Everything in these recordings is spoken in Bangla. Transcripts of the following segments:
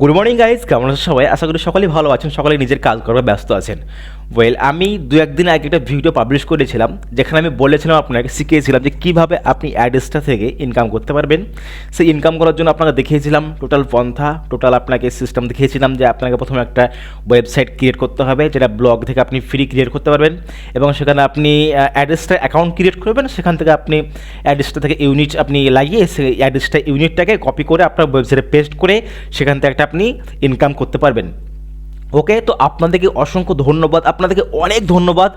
গুড মর্নিং গাইজ কেমন আছেন সবাই? আশা করি সকলেই ভালো আছেন, সকলেই নিজের কাজ করবে ব্যস্ত আছেন। ওয়েল আমি দু একদিন আগে একটা ভিডিও পাবলিশ করেছিলাম, যেখানে আমি বলেছিলাম আপনাকে, শিখিয়েছিলাম যে কীভাবে আপনি অ্যাডসটা থেকে ইনকাম করতে পারবেন। সেই ইনকাম করার জন্য আপনাকে দেখিয়েছিলাম টোটাল পন্থা টোটাল আপনাকে সিস্টেম দেখিয়েছিলাম যে আপনাকে প্রথমে একটা ওয়েবসাইট ক্রিয়েট করতে হবে, যেটা ব্লগ থেকে আপনি ফ্রি ক্রিয়েট করতে পারবেন। এবং সেখানে আপনি অ্যাড্রেসটা অ্যাকাউন্ট ক্রিয়েট করবেন, সেখান থেকে আপনি অ্যাড্রেসটা থেকে ইউনিট আপনি লাগিয়ে, সেই অ্যাড্রেসটা ইউনিটটাকে কপি করে আপনার ওয়েবসাইটে পেস্ট করে, সেখান থেকে একটা আপনি ইনকাম করতে পারবেন। ওকে তো আপনাদেরকে অসংখ্য ধন্যবাদ। আপনাদেরকে অনেক ধন্যবাদ,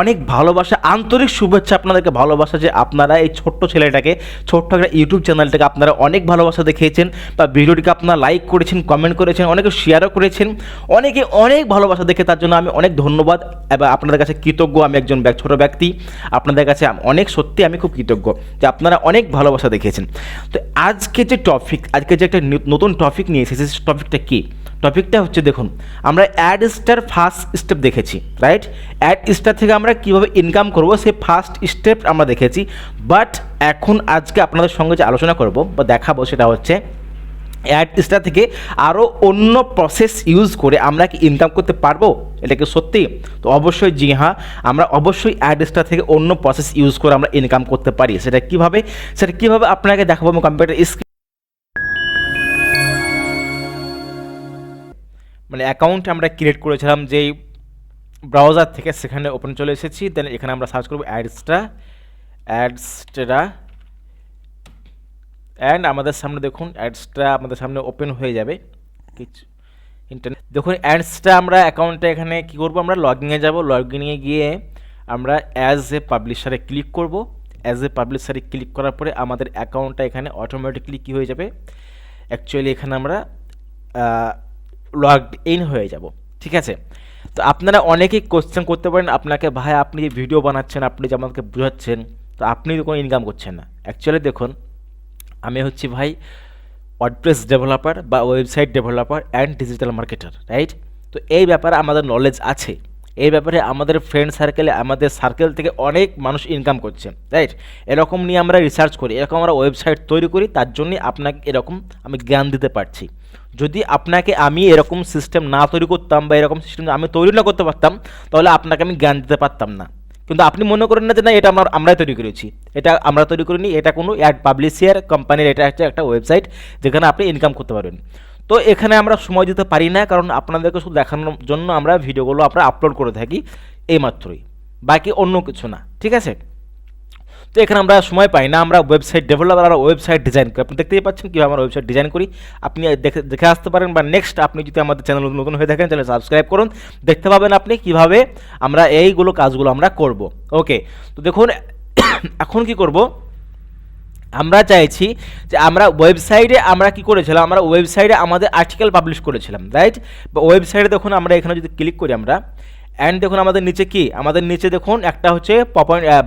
অনেক ভালোবাসা, আন্তরিক শুভেচ্ছা আপনাদেরকে ভালোবাসা যে আপনারা এই ছোট্ট ছেলেটাকে, ছোট্ট একটা ইউটিউব চ্যানেলটাকে আপনারা অনেক ভালোবাসা দেখিয়েছেন বা ভিডিওটিকে আপনারা লাইক করেছেন কমেন্ট করেছেন, অনেকে শেয়ারও করেছেন। অনেকে অনেক ভালোবাসা দেখে তার জন্য আমি অনেক ধন্যবাদ এবং আপনাদের কাছে কৃতজ্ঞ আমি একজন ছোট ব্যক্তি। আপনাদের কাছে অনেক সত্যি আমি খুব কৃতজ্ঞ যে আপনারা অনেক ভালোবাসা দেখিয়েছেন। তো আজকে যে টপিক আজকে যে একটা নতুন টপিক নিয়ে এসেছে টপিকটা কী? টপিকটা হচ্ছে দেখুন, আমরা অ্যাড স্টার ফার্স্ট স্টেপ দেখেছি রাইট অ্যাড স্টার থেকে আমরা কীভাবে ইনকাম করব, সেই ফার্স্ট স্টেপ আমরা দেখেছি বাট এখন আজকে আপনাদের সঙ্গে যে আলোচনা করব বা দেখাবো সেটা হচ্ছে অ্যাড স্টার থেকে আরও অন্য প্রসেস ইউজ করে আমরা কি ইনকাম করতে পারব? এটা কি সত্যি? তো অবশ্যই জি হ্যাঁ আমরা অবশ্যই অ্যাড স্টার থেকে অন্য প্রসেস ইউজ করে আমরা ইনকাম করতে পারি। সেটা কীভাবে? সেটা কীভাবে আপনাকে দেখাবো আমি কম্পিউটার স্ক্রিন মানে অ্যাকাউন্ট আমরা ক্রিয়েট করেছিলাম যেই ব্রাউজার থেকে সেখানে ওপেন চলে এসেছি দেন এখানে আমরা সার্চ করব অ্যাডসটা অ্যাডসটা অ্যান্ড আমাদের সামনে দেখুন অ্যাডসটা আমাদের সামনে ওপেন হয়ে যাবে। কিছু ইন্টারনেট দেখুন অ্যাডসটা আমরা অ্যাকাউন্টটা এখানে কী করব আমরা? লগইনে যাব। লগইনে গিয়ে আমরা অ্যাজ এ পাবলিশারে ক্লিক করব। অ্যাজ এ পাবলিশারে ক্লিক করার পরে আমাদের অ্যাকাউন্টটা এখানে অটোমেটিকলি কী হয়ে যাবে? অ্যাকচুয়ালি এখানে আমরা লগড ইন হয়ে যাব, ঠিক আছে? তো আপনারা অনেকেই কোশ্চেন করতে পারেন, আপনাকে ভাই আপনি যে ভিডিও বানাচ্ছেন, আপনি যে আমাকে বোঝাচ্ছেন, তো আপনি তো কোনো ইনকাম করছেন না। অ্যাকচুয়ালি দেখুন, আমি হচ্ছি ভাই ওয়ার্ডপ্রেস ডেভেলপার বা website developer and digital marketer right তো এই ব্যাপারে আমাদের নলেজ আছে। এই ব্যাপারে আমাদের ফ্রেন্ড সার্কেলে আমাদের সার্কেল থেকে অনেক মানুষ ইনকাম করছে রাইট এরকম নিয়ে আমরা রিসার্চ করি, এরকম আমরা ওয়েবসাইট তৈরি করি, তার জন্যই আপনাকে এরকম আমি জ্ঞান দিতে পারছি। যদি আপনাকে আমি এরকম সিস্টেম না তৈরি করতাম বা এরকম সিস্টেম আমি তৈরি না করতে পারতাম, তাহলে আপনাকে আমি জ্ঞান দিতে পারতাম না। কিন্তু আপনি মনে করেন না যে না, এটা আমরা আমরাই তৈরি করেছি। এটা আমরা তৈরি করিনি, এটা কোনো অ্যাড পাবলিশিয়ার কোম্পানির এটা হচ্ছে একটা ওয়েবসাইট যেখানে আপনি ইনকাম করতে পারবেন। তো এখানে আমরা সময় দিতে পারি না, কারণ আপনাদেরকে শুধু দেখানোর জন্য আমরা ভিডিওগুলো আমরা আপলোড করে থাকি, এইমাত্রই। বাকি অন্য কিছু না, ঠিক আছে? তো এখানে আমরা সময় পাই না, আমরা ওয়েবসাইট ডেভেলপার আর ওয়েবসাইট ডিজাইন করি। আপনি দেখতেই পাচ্ছেন কীভাবে আমরা ওয়েবসাইট ডিজাইন করি। আপনি দেখে দেখে আসতে পারেন বা নেক্সট আপনি যদি আমাদের চ্যানেল নতুন হয়ে থাকেন, তাহলে সাবস্ক্রাইব করুন। দেখতে পাবেন আপনি কীভাবে আমরা এইগুলো কাজগুলো আমরা করব। ওকে তো দেখুন, এখন কি করব? আমরা চাইছি যে আমরা ওয়েবসাইটে আমরা কি করেছিলাম? আমরা ওয়েবসাইটে আমাদের আর্টিকেল পাবলিশ করেছিলাম রাইট বা ওয়েবসাইটে দেখুন আমরা এখানে যদি ক্লিক করি আমরা অ্যান্ড দেখুন আমাদের নিচে কি? আমাদের নিচে দেখুন একটা হচ্ছে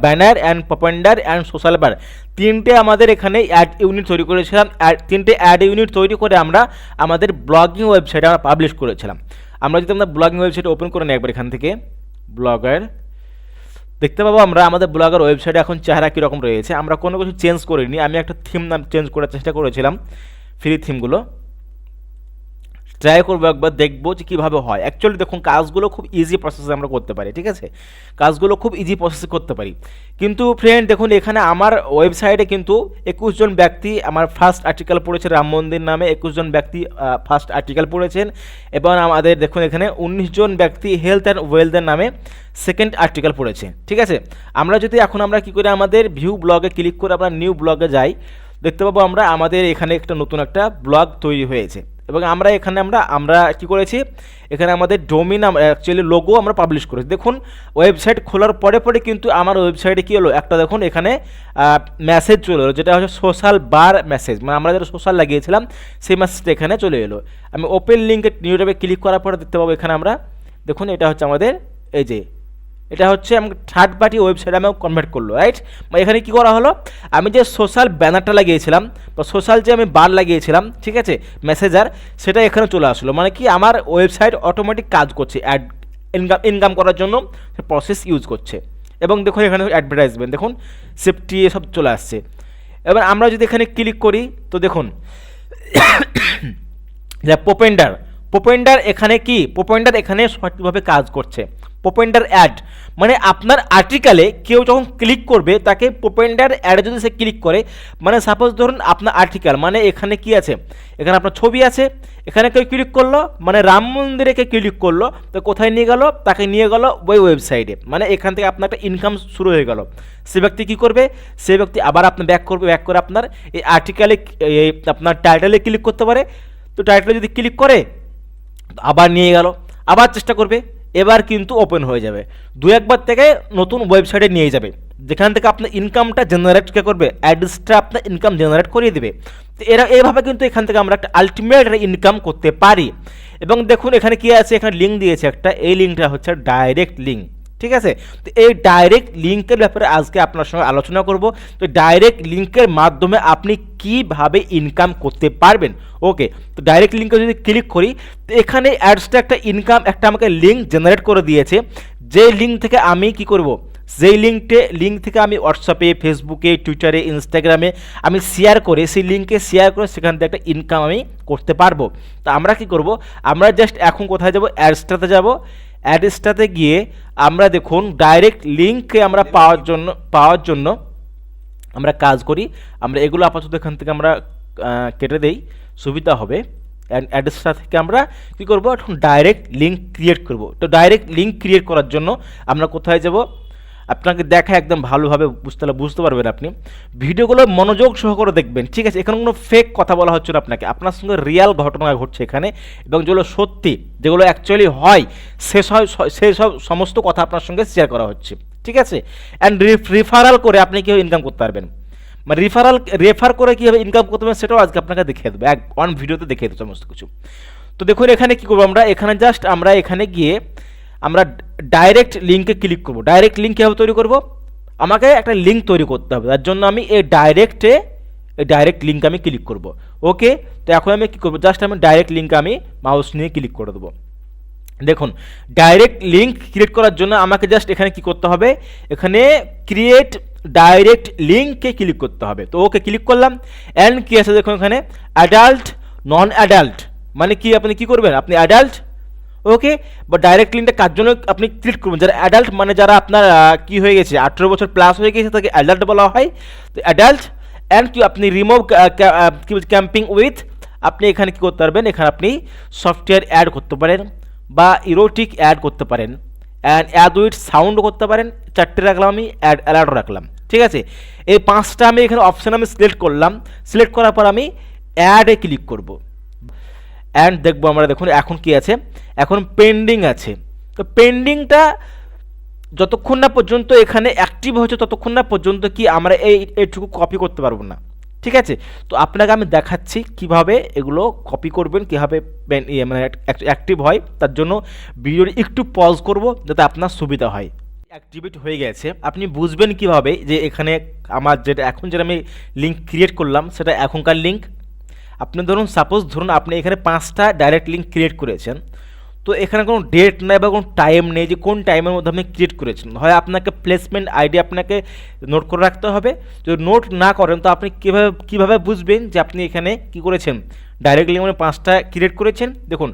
banner and popunder and social bar তিনটে আমাদের এখানে অ্যাড ইউনিট তৈরি করেছিলাম। তিনটে অ্যাড ইউনিট তৈরি করে আমরা আমাদের ব্লগিং ওয়েবসাইটে আমরা পাবলিশ করেছিলাম। আমরা যদি আমরা ব্লগিং ওয়েবসাইট ওপেন করে নিই একবার এখান থেকে। ব্লগার দেখতে পাবো আমরা আমাদের ব্লগের ওয়েবসাইটে এখন চেহারা কীরকম রয়েছে। আমরা কোনো কিছু চেঞ্জ করিনি। আমি একটা থিম নাম চেঞ্জ করার চেষ্টা করেছিলাম। ফ্রি থিমগুলো ট্রাই করব একবার, দেখব যে কীভাবে হয়। অ্যাকচুয়ালি দেখুন, কাজগুলো খুব ইজি প্রসেসে আমরা করতে পারি, ঠিক আছে? কাজগুলো খুব ইজি প্রসেসে করতে পারি। কিন্তু ফ্রেন্ড দেখুন, এখানে আমার ওয়েবসাইটে কিন্তু একুশ জন ব্যক্তি, আমার ফার্স্ট আর্টিকেল পড়েছে রাম মন্দির নামে, একুশ জন ব্যক্তি ফার্স্ট আর্টিকেল পড়েছেন। এবং আমাদের, দেখুন, এখানে উনিশ জন ব্যক্তি হেলথ অ্যান্ড ওয়েলথের নামে সেকেন্ড আর্টিকেল পড়েছে, ঠিক আছে? আমরা যদি, এখন আমরা কী করি, আমাদের ভিউ ব্লগে ক্লিক করে আমরা নিউ ব্লগে যাই, দেখতে পাবো আমরা আমাদের এখানে একটা নতুন একটা ব্লগ তৈরি হয়েছে। এবং আমরা এখানে আমরা আমরা কি করেছি? এখানে আমাদের ডোমিন অ্যাকচুয়ালি লোগো আমরা পাবলিশ করেছি। দেখুন ওয়েবসাইট খোলার পরে পরে কিন্তু আমার ওয়েবসাইটে কী হলো? একটা দেখুন, এখানে মেসেজ চলে এলো, যেটা হচ্ছে সোশ্যাল বার মেসেজ মানে আমরা যেটা সোশ্যাল লাগিয়েছিলাম, সেই মেসেজটা এখানে চলে এলো। আমি ওপেন লিঙ্কে নিউট্যাবে ক্লিক করার পরে দেখতে পাবো এখানে আমরা। দেখুন, এটা হচ্ছে আমাদের, এই যে এটা হচ্ছে আমাকে থার্ড পার্টি ওয়েবসাইট আমি কনভার্ট করল রাইট এখানে কি করা হলো? আমি যে সোশ্যাল ব্যানারটা লাগিয়েছিলাম, বা সোশ্যাল যে আমি বার লাগিয়েছিলাম, ঠিক আছে? মেসেজার সেটা এখানে চলে আসলো। মানে কি? আমার ওয়েবসাইট অটোমেটিক কাজ করছে অ্যাড ইনকাম ইনকাম করার জন্য প্রসেস ইউজ করছে। এবং দেখুন এখানে অ্যাডভার্টাইজমেন্ট দেখুন সেফটি এসব চলে আসছে। এবার আমরা যদি এখানে ক্লিক করি, তো দেখুন পোপেন্ডার পোপেন্ডার এখানে কি? পোপেন্ডার এখানে সঠিকভাবে কাজ করছে। পোপেন্ডার অ্যাড মানে আপনার আর্টিকেলে কেউ যখন ক্লিক করবে, তাকে পোপেন্ডার অ্যাডে যদি সে ক্লিক করে মানে সাপোজ ধরুন আপনার আর্টিকেল মানে এখানে কি আছে? এখানে আপনার ছবি আছে, এখানে কেউ ক্লিক করল মানে রাম মন্দিরে কেউ ক্লিক করল, তো কোথায় নিয়ে গেল? তাকে নিয়ে গেল ওই ওয়েবসাইটে মানে এখান থেকে আপনার একটা ইনকাম শুরু হয়ে গেল। সে ব্যক্তি কী করবে? সে ব্যক্তি আবার আপনার ব্যাক করবে ব্যাক করে আপনার এই আর্টিকেলে এই আপনার টাইটেলে ক্লিক করতে পারে। তো টাইটেলে যদি ক্লিক করে আবার নিয়ে গেল। আবার চেষ্টা করবে। এবার কিন্তু ওপেন হয়ে যাবে। দু একবার থেকে নতুন ওয়েবসাইটে নিয়ে যাবে। যেখান থেকে আপনার ইনকামটা জেনারেট কে করবে অ্যাডসটা আপনার ইনকাম জেনারেট করিয়ে দেবে। তো এরা এইভাবে কিন্তু এখান থেকে আমরা একটা আলটিমেট ইনকাম করতে পারি। এবং দেখুন এখানে কি আছে? এখানে লিঙ্ক দিয়েছে একটা, এই লিঙ্কটা হচ্ছে ডাইরেক্ট লিঙ্ক ঠিক আছে? তো এই ডাইরেক্ট লিঙ্কের ব্যাপারে আজকে আপনার সঙ্গে আলোচনা করব। তো ডাইরেক্ট লিঙ্কের মাধ্যমে আপনি কীভাবে ইনকাম করতে পারবেন? ওকে তো ডাইরেক্ট লিঙ্কে যদি ক্লিক করি, তো এখানে অ্যাডসটা একটা ইনকাম একটা আমাকে লিঙ্ক জেনারেট করে দিয়েছে। যে লিঙ্ক থেকে আমি কি করব? যেই লিঙ্কটে লিঙ্ক থেকে আমি হোয়াটসঅ্যাপে ফেসবুকে টুইটারে ইনস্টাগ্রামে আমি শেয়ার করে, সেই লিঙ্কে শেয়ার করে সেখান থেকে একটা ইনকাম আমি করতে পারব। তো আমরা কি করব? আমরা জাস্ট এখন কোথায় যাব? অ্যাডসটাতে যাব। অ্যাডসটাতে গিয়ে আমরা দেখুন ডাইরেক্ট লিঙ্ককে আমরা পাওয়ার জন্য পাওয়ার জন্য আমরা কাজ করি। আমরা এগুলো আপাতত এখান থেকে আমরা কেটে দেই। সুবিধা হবে। অ্যাড্রেসটা থেকে আমরা কী করব? এখন ডাইরেক্ট লিঙ্ক ক্রিয়েট করব। তো ডাইরেক্ট লিঙ্ক ক্রিয়েট করার জন্য আমরা কোথায় যাব? আপনাকে দেখা একদম ভালোভাবে বুঝতে বুঝতে পারবেন আপনি। ভিডিওগুলো মনোযোগ সহকারে দেখবেন, ঠিক আছে? এখানে কোনো ফেক কথা বলা হচ্ছে না আপনাকে। আপনার সঙ্গে রিয়াল ঘটনা ঘটছে এখানে এবং যেগুলো সত্যি, যেগুলো অ্যাকচুয়ালি হয় সেসব সেসব সমস্ত কথা আপনার সঙ্গে শেয়ার করা হচ্ছে, ঠিক আছে? অ্যান্ড রিফারাল করে আপনি কীভাবে ইনকাম করতে পারবেন? মানে রিফারাল রেফার করে কীভাবে ইনকাম করতে পারবেন সেটাও আজকে আপনাকে দেখিয়ে দেবো। এক অন ভিডিওতে দেখিয়ে দেবো সমস্ত কিছু। তো দেখুন, এখানে কী করব আমরা? এখানে জাস্ট আমরা এখানে গিয়ে আমরা ডাইরেক্ট লিঙ্কে ক্লিক করব। ডাইরেক্ট লিঙ্ক কীভাবে তৈরি করব? আমাকে একটা লিঙ্ক তৈরি করতে হবে। তার জন্য আমি এই ডাইরেক্টে এই ডাইরেক্ট লিঙ্ক আমি ক্লিক করব। ওকে? তো এখন আমি কী করব? জাস্ট আমি ডাইরেক্ট লিঙ্ক আমি মাউস নিয়ে ক্লিক করে দেবো। দেখুন ডাইরেক্ট লিঙ্ক ক্রিয়েট করার জন্য আমাকে জাস্ট এখানে কি করতে হবে? এখানে ক্রিয়েট ডাইরেক্ট লিঙ্কে ক্লিক করতে হবে। তো ওকে ক্লিক করলাম। অ্যান্ড কি আছে দেখুন এখানে? অ্যাডাল্ট নন অ্যাডাল্ট মানে কি আপনি কি করবেন? আপনি অ্যাডাল্ট ওকে বা ডাইরেক্ট লিঙ্কটা কার জন্য আপনি ক্লিক করবেন? যারা অ্যাডাল্ট মানে যারা আপনার কি হয়ে গেছে, আঠেরো বছর প্লাস হয়ে গেছে তাকে অ্যাডাল্ট বলা হয়। তো অ্যাডাল্ট অ্যান্ড কি, আপনি রিমুভ কি ক্যাম্পিং উইথ আপনি এখানে কী করতে পারবেন? এখানে আপনি সফটওয়্যার অ্যাড করতে পারেন, বা ইরোটিক অ্যাড করতে পারেন। অ্যান্ড অ্যাড উইথ সাউন্ডও করতে পারেন, চারটে রাখলাম আমি অ্যাড অ্যালার্টও রাখলাম। ঠিক আছে? এই পাঁচটা আমি এখানে অপশান আমি সিলেক্ট করলাম। সিলেক্ট করার পর আমি অ্যাডে ক্লিক করব। অ্যান্ড দেখব আমরা দেখুন এখন কি আছে? এখন পেন্ডিং আছে। তো পেন্ডিংটা যতক্ষণ না পর্যন্ত এখানে অ্যাক্টিভ হচ্ছে ততক্ষণ না পর্যন্ত কি আমরা এই, এইটুকু কপি করতে পারব না। ঠিক আছে? তো আপনাকে আমি দেখাচ্ছি কীভাবে এগুলো কপি করবেন, কীভাবে ইয়ে মানে অ্যাক্টিভ হয়। তার জন্য ভিডিওটি একটু পজ করব, যাতে আপনার সুবিধা হয়। অ্যাক্টিভেট হয়ে গেছে। আপনি বুঝবেন কীভাবে যে এখানে আমার যেটা, এখন যেটা আমি লিঙ্ক ক্রিয়েট করলাম, সেটা এখনকার লিঙ্ক আপনি ধরুন সাপোজ ধরুন আপনি এখানে পাঁচটা ডাইরেক্ট লিঙ্ক ক্রিয়েট করেছেন, তো এখানে কোনো ডেট নেই বা কোনো টাইম নেই যে কোন টাইমের মধ্যে আপনি ক্রিয়েট করেছেন। হয় আপনাকে প্লেসমেন্ট আইডি আপনাকে নোট করে রাখতে হবে। যদি নোট না করেন, তো আপনি কীভাবে কীভাবে বুঝবেন যে আপনি এখানে কি করেছেন? ডাইরেক্টলি মানে পাঁচটা ক্রিয়েট করেছেন। দেখুন,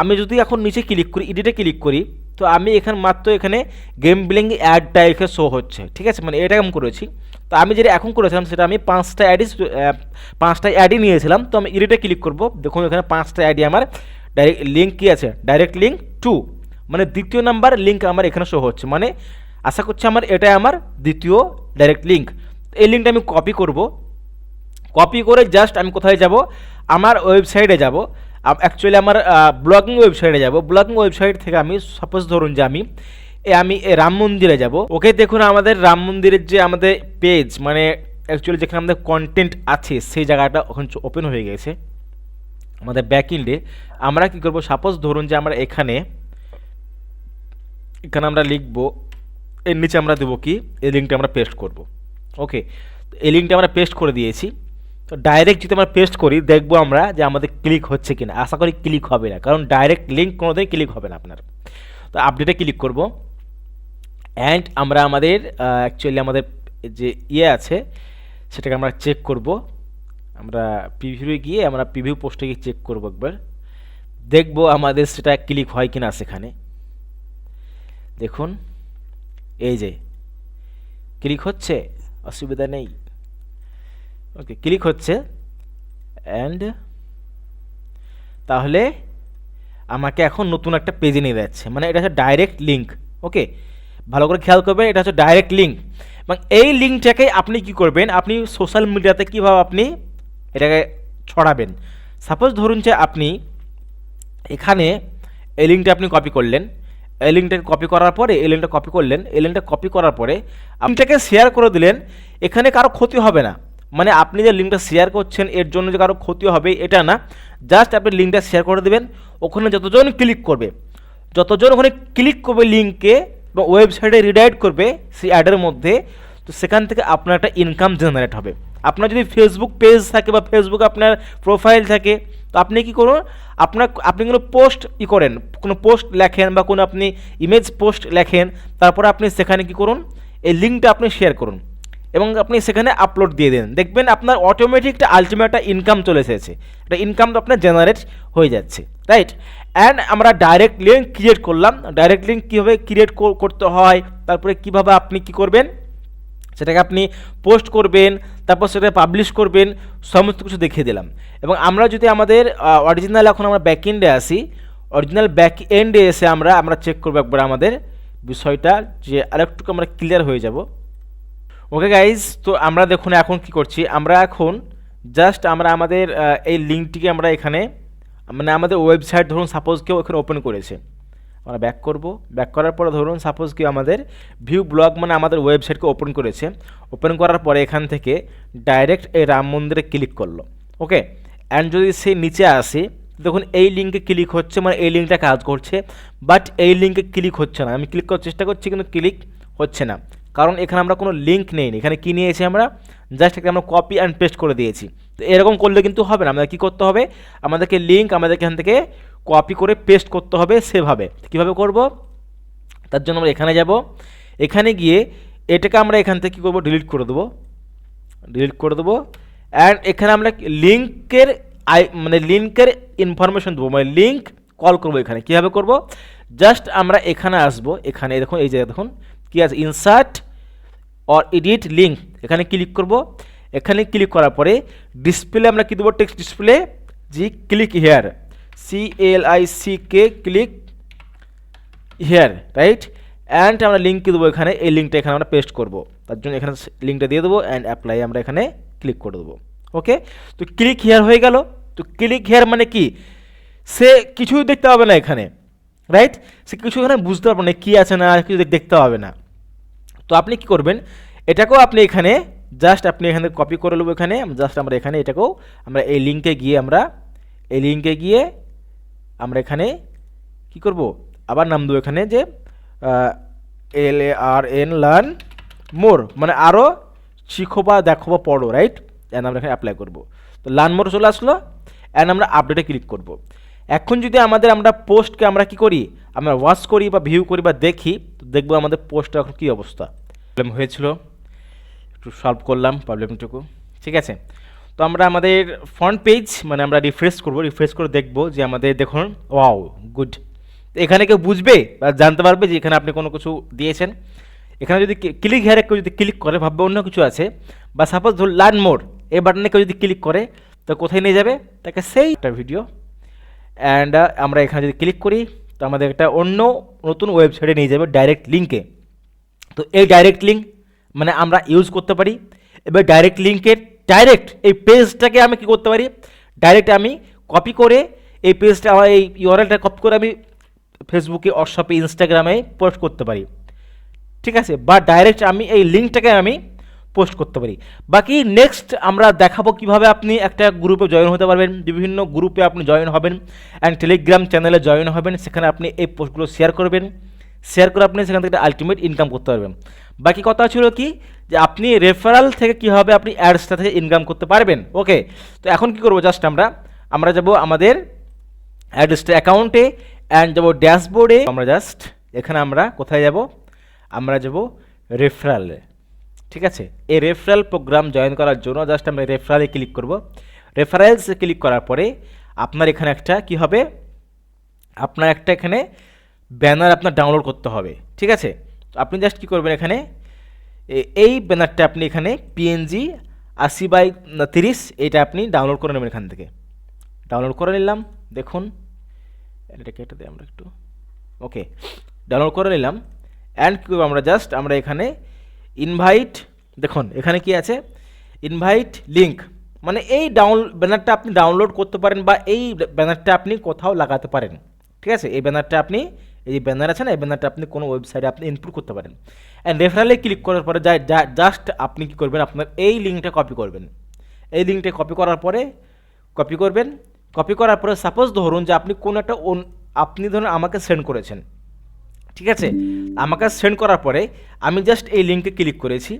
আমি যদি এখন নিচে ক্লিক করি এডিটে ক্লিক করি তো আমি এখানে মাত্র এখানে গেম বিলিং অ্যাড টাইপের শো হচ্ছে, ঠিক আছে? মানে এটা আমি করেছি। তো আমি যেটা এখন করেছিলাম, সেটা আমি পাঁচটা অ্যাডি পাঁচটা অ্যাডই নিয়েছিলাম। তো আমি এডিটে ক্লিক করব। দেখুন, এখানে পাঁচটা অ্যাডি আমার ডাইরেক্ট লিঙ্ক কী আছে? ডাইরেক্ট লিঙ্ক টু মানে দ্বিতীয় নাম্বার লিঙ্ক আমার এখানে শো হচ্ছে। মানে আশা করছি আমার এটাই আমার দ্বিতীয় ডাইরেক্ট লিঙ্ক এই লিঙ্কটা আমি কপি করব। কপি করে জাস্ট আমি কোথায় যাব? আমার ওয়েবসাইটে যাব। অ্যাকচুয়ালি আমার ব্লগিং ওয়েবসাইটে যাব। ব্লগিং ওয়েবসাইট থেকে আমি সাপোজ ধরুন যে আমি আমি রাম মন্দিরে যাব। ওকে দেখুন, আমাদের রাম মন্দিরের যে আমাদের পেজ মানে অ্যাকচুয়ালি যেখানে আমাদের কন্টেন্ট আছে, সেই জায়গাটা ওখানে ওপেন হয়ে গেছে। আমাদের ব্যাক ইন্ডে আমরা কি করব সাপোজ ধরুন যে আমরা এখানে এখানে আমরা লিখব, এর নিচে আমরা দেবো কি? এই লিঙ্কটা আমরা পেস্ট করব। ওকে এই লিঙ্কটা আমরা পেস্ট করে দিয়েছি। তো ডাইরেক্ট যদি আমরা পেস্ট করি, দেখব আমরা যে আমাদের ক্লিক হচ্ছে কিনা। আশা করি ক্লিক হবে না, কারণ ডাইরেক্ট লিঙ্ক কোনোদিন ক্লিক হবে না আপনার। তো আপডেটে ক্লিক করব। অ্যান্ড আমরা আমাদের অ্যাকচুয়ালি আমাদের যে ইয়ে আছে, সেটাকে আমরা চেক করব। আমরা প্রিভিউ গিয়ে আমরা প্রিভিউ পোস্টে গিয়ে চেক করব একবার। দেখব আমাদের সেটা ক্লিক হয় কি না সেখানে। দেখুন, এই যে ক্লিক হচ্ছে, অসুবিধা নেই। ওকে ক্লিক হচ্ছে অ্যান্ড তাহলে আমাকে এখন নতুন একটা পেজে নিয়ে যাচ্ছে মানে এটা হচ্ছে ডাইরেক্ট লিঙ্ক ওকে? ভালো করে খেয়াল করবেন, এটা হচ্ছে ডাইরেক্ট লিঙ্ক এবং এই লিঙ্কটাকে আপনি কি করবেন, আপনি সোশ্যাল মিডিয়াতে কীভাবে আপনি এটাকে ছড়াবেন? সাপোজ ধরুন যে আপনি এখানে এই লিঙ্কটা আপনি কপি করলেন, এই লিঙ্কটাকে কপি করার পরে, এই লিঙ্কটা কপি করলেন, এই লিঙ্কটা কপি করার পরে আপনিটাকে শেয়ার করে দিলেন, এখানে কারও ক্ষতি হবে না। মানে আপনি যে লিঙ্কটা শেয়ার করছেন, এর জন্য যে কারও ক্ষতি হবে, এটা না। জাস্ট আপনি লিঙ্কটা শেয়ার করে দেবেন, ওখানে যতজন ক্লিক করবে, যতজন ওখানে ক্লিক করবে লিঙ্কে বা ওয়েবসাইটে রিডাইরেক্ট করবে, সেই অ্যাডের মধ্যে, তো সেখান থেকে আপনার একটা ইনকাম জেনারেট হবে। আপনার যদি ফেসবুক পেজ থাকে বা ফেসবুক আপনার প্রোফাইল থাকে, তো আপনি কি করুন, আপনার আপনি কোনো পোস্ট ই করেন, কোনো পোস্ট লেখেন বা কোনো আপনি ইমেজ পোস্ট লেখেন, তারপরে আপনি সেখানে কি করুন, এই লিঙ্কটা আপনি শেয়ার করুন। এবং আপনি সেখানে আপলোড দিয়ে দেন। দেখবেন আপনার অটোমেটিক একটা আলটিমেট একটা ইনকাম চলে এসেছে। একটা ইনকাম তো আপনার জেনারেট হয়ে যাচ্ছে রাইট অ্যান্ড আমরা ডাইরেক্ট লিঙ্ক ক্রিয়েট করলাম। ডাইরেক্ট লিঙ্ক কীভাবে ক্রিয়েট করতে হয়, তারপরে কীভাবে আপনি কি করবেন? সেটাকে আপনি পোস্ট করবেন, তারপর সেটা পাবলিশ করবেন, সমস্ত কিছু দেখিয়ে দিলাম। এবং আমরা যদি আমাদের অরিজিনাল এখন আমরা ব্যাক এন্ডে আসি অরিজিনাল ব্যাক এন্ডে এসে আমরা আমরা চেক করব একবার আমাদের বিষয়টা, যে আরেকটুকু আমরা ক্লিয়ার হয়ে যাব। ওকে গাইজ তো আমরা দেখুন এখন কি করছি? আমরা এখন জাস্ট আমরা আমাদের এই লিঙ্কটিকে আমরা এখানে মানে আমাদের ওয়েবসাইট ধরুন সাপোজ কেউ এখানে ওপেন করেছে। আমরা ব্যাক করব। ব্যাক করার পরে ধরুন সাপোজ কেউ আমাদের ভিউ ব্লগ মানে আমাদের ওয়েবসাইটকে ওপেন করেছে। ওপেন করার পরে এখান থেকে ডাইরেক্ট এই রাম মন্দিরে ক্লিক করল। ওকে অ্যান্ড যদি সে নিচে আসে, দেখুন এই লিঙ্কে ক্লিক হচ্ছে মানে এই লিঙ্কটা কাজ করছে। বাট এই লিঙ্কে ক্লিক হচ্ছে না। আমি ক্লিক করার চেষ্টা করছি, কিন্তু ক্লিক হচ্ছে না। কারণ এখানে আমরা কোনো লিঙ্ক নেই এখানে কী নিয়েছি আমরা? জাস্ট এখানে আমরা কপি অ্যান্ড পেস্ট করে দিয়েছি। তো এরকম করলে কিন্তু হবে না। আমাদের কী করতে হবে? আমাদেরকে লিঙ্ক আমাদেরকে এখান থেকে কপি করে পেস্ট করতে হবে সেভাবে। কীভাবে করব? তার জন্য আমরা এখানে যাব। এখানে গিয়ে এটাকে আমরা এখান থেকে কী করব? ডিলিট করে দেবো। ডিলিট করে দেবো। অ্যান্ড এখানে আমরা লিঙ্কের আই মানে লিঙ্কের ইনফরমেশন দেবো। মানে লিঙ্ক কল করব এখানে। কীভাবে করব? জাস্ট আমরা এখানে আসব। এখানে দেখুন, এই জায়গায় দেখুন। কী আছে? ইনসার্ট অর এডিট লিঙ্ক এখানে ক্লিক করব। এখানে ক্লিক করার পরে ডিসপ্লে আমরা কী দেবো? Text display G click here C L I C K click here right and আমরা লিঙ্ক দেবো এখানে? এই লিঙ্কটা এখানে আমরা পেস্ট করব। তার জন্য এখানে লিঙ্কটা দিয়ে দেবো অ্যান্ড অ্যাপ্লাই আমরা এখানে ক্লিক করে দেবো। ওকে তো ক্লিক হেয়ার হয়ে গেল। তো ক্লিক হেয়ার মানে কি? সে কিছুই দেখতে হবে না এখানে রাইট সে কিছু এখানে বুঝতে পারবে না, কী আছে না কিছু দেখতে হবে না। তো আপনি কি করবেন? এটাকেও আপনি এখানে জাস্ট আপনি এখানে কপি করে নেব এখানে। জাস্ট আমরা এখানে এটাকেও আমরা এই লিঙ্কে গিয়ে আমরা এই লিঙ্কে গিয়ে আমরা এখানে কি করব? আবার নাম দেবো এখানে যে এল এ আর এন লার্ন মোর মানে আরও শিখো বা দেখো বা পড়ো রাইট অ্যান্ড আমরা এখানে অ্যাপ্লাই করব। তো লার্ন মোর চলে আসলো। অ্যান্ড আমরা আপডেটে ক্লিক করব। এখন যদি আমাদের আমরা পোস্টকে আমরা কি করি? আমরা ওয়াচ করি বা ভিউ করি বা দেখি দেখব আমাদের পোস্টটা এখন কী অবস্থা। প্রবলেম হয়েছিল, একটু সলভ করলাম প্রবলেমটুকু ঠিক আছে? তো আমরা আমাদের ফ্রন্ট পেজ মানে আমরা রিফ্রেশ করব রিফ্রেশ করে দেখব যে আমাদের দেখুন ওয়াও গুড এখানে কেউ বুঝবে বা জানতে পারবে যে এখানে আপনি কোনো কিছু দিয়েছেন। এখানে যদি ক্লিক হেয়ারে কেউ যদি ক্লিক করে, ভাববে অন্য কিছু আছে। বা সাপোজ ধরুন লার্ন মোর এই বাটনে কেউ যদি ক্লিক করে, তো কোথায় নিয়ে যাবে? তাকে সেই একটা ভিডিও অ্যান্ড আমরা এখানে যদি ক্লিক করি তো আমাদের একটা অন্য নতুন ওয়েবসাইটে নিয়ে যাবে ডাইরেক্ট লিঙ্কে তো এই ডাইরেক্ট লিঙ্ক মানে আমরা ইউজ করতে পারি। এবার ডাইরেক্ট লিঙ্কের ডাইরেক্ট এই পেজটাকে আমি কি করতে পারি? ডাইরেক্ট আমি কপি করে এই পেজটা আমার এই ইউআরএলটা কপি করে আমি ফেসবুকে হোয়াটসঅ্যাপে ইনস্টাগ্রামে পোস্ট করতে পারি। ঠিক আছে? বা ডাইরেক্ট আমি এই লিঙ্কটাকে আমি পোস্ট করতে পারি। বাকি নেক্সট আমরা দেখাবো কীভাবে আপনি একটা গ্রুপে জয়েন হতে পারবেন, বিভিন্ন গ্রুপে আপনি জয়েন হবেন অ্যান্ড টেলিগ্রাম চ্যানেলে জয়েন হবেন, সেখানে আপনি এই পোস্টগুলো শেয়ার করবেন শেয়ার করে আপনি সেখান থেকে আলটিমেট ইনকাম করতে পারবেন। বাকি কথা ছিল কি, যে আপনি রেফারাল থেকে কীভাবে আপনি অ্যাডসটা থেকে ইনকাম করতে পারবেন? ওকে তো এখন কি করব জাস্ট আমরা? আমরা যাব আমাদের অ্যাডসটা অ্যাকাউন্টে অ্যান্ড যাব ড্যাশবোর্ডে আমরা জাস্ট এখানে আমরা কোথায় যাব? আমরা যাব রেফারালে ঠিক আছে? এই রেফারেল প্রোগ্রাম জয়েন করার জন্য জাস্ট আমরা রেফারেলে ক্লিক করব। রেফারেলসে ক্লিক করার পরে আপনার এখানে একটা কি হবে? আপনার একটা এখানে ব্যানার আপনার ডাউনলোড করতে হবে। ঠিক আছে? তো আপনি জাস্ট কী করবেন এখানে? এই ব্যানারটা আপনি এখানে পিএনজি আশি বাই তিরিশ, এটা আপনি ডাউনলোড করে নেবেন এখান থেকে। ডাউনলোড করে নিলাম, দেখুন। এটা কেটে দিই আমরা একটু। ওকে ডাউনলোড করে নিলাম। অ্যান্ড কী করব আমরা? জাস্ট আমরা এখানে ইনভাইট দেখুন, এখানে কি আছে? ইনভাইট লিঙ্ক মানে এই ডাউন ব্যানারটা আপনি ডাউনলোড করতে পারেন বা এই ব্যানারটা আপনি কোথাও লাগাতে পারেন, ঠিক আছে? এই ব্যানারটা আপনি, এই ব্যানার আছে না, এই ব্যানারটা আপনি কোনো ওয়েবসাইটে আপনি ইনপুট করতে পারেন। অ্যান্ড রেফারেলে ক্লিক করার পরে যা জাস্ট আপনি কী করবেন, আপনার এই লিঙ্কটা কপি করবেন। এই লিঙ্কটা কপি করার পরে কপি করবেন। কপি করার পরে সাপোজ ধরুন যে আপনি কোনো একটা আপনি ধরুন আমাকে সেন্ড করেছেন। ঠিক আছে? আমাকে সেন্ড করার পরে আমি জাস্ট এই লিঙ্কে ক্লিক করেছি।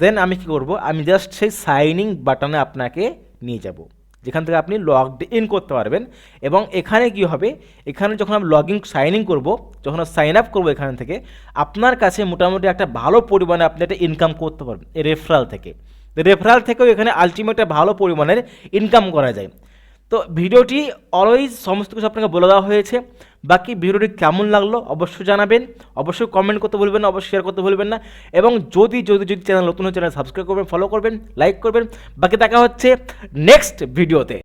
দেন আমি কি করব? আমি জাস্ট সেই সাইনিং বাটনে আপনাকে নিয়ে যাব। যেখান থেকে আপনি লগ ইন করতে পারবেন। এবং এখানে কি হবে? এখানে যখন আমি লগ ইন সাইন ইন করব, যখন সাইন আপ করব এখান থেকে, আপনার কাছে মোটামুটি একটা ভালো পরিমাণে আপনি একটা ইনকাম করতে পারবেন, এই রেফারাল থেকে। রেফারাল থেকেও এখানে আলটিমেট একটা ভালো পরিমাণের ইনকাম করা যায়। তো ভিডিওটি অলওয়েজ সমস্ত কিছু আপনাকে বলে দেওয়া হয়েছে। বাকি ভিডিওটি কেমন লাগল অবশ্যই জানাবেন। অবশ্যই কমেন্ট করতে ভুলবেন না, অবশ্যই শেয়ার করতে ভুলবেন না। এবং যদি যদি যদি চ্যানেল নতুন চ্যানেল সাবস্ক্রাইব করবেন ফলো করবেন লাইক করবেন। বাকি দেখা হচ্ছে নেক্সট ভিডিওতে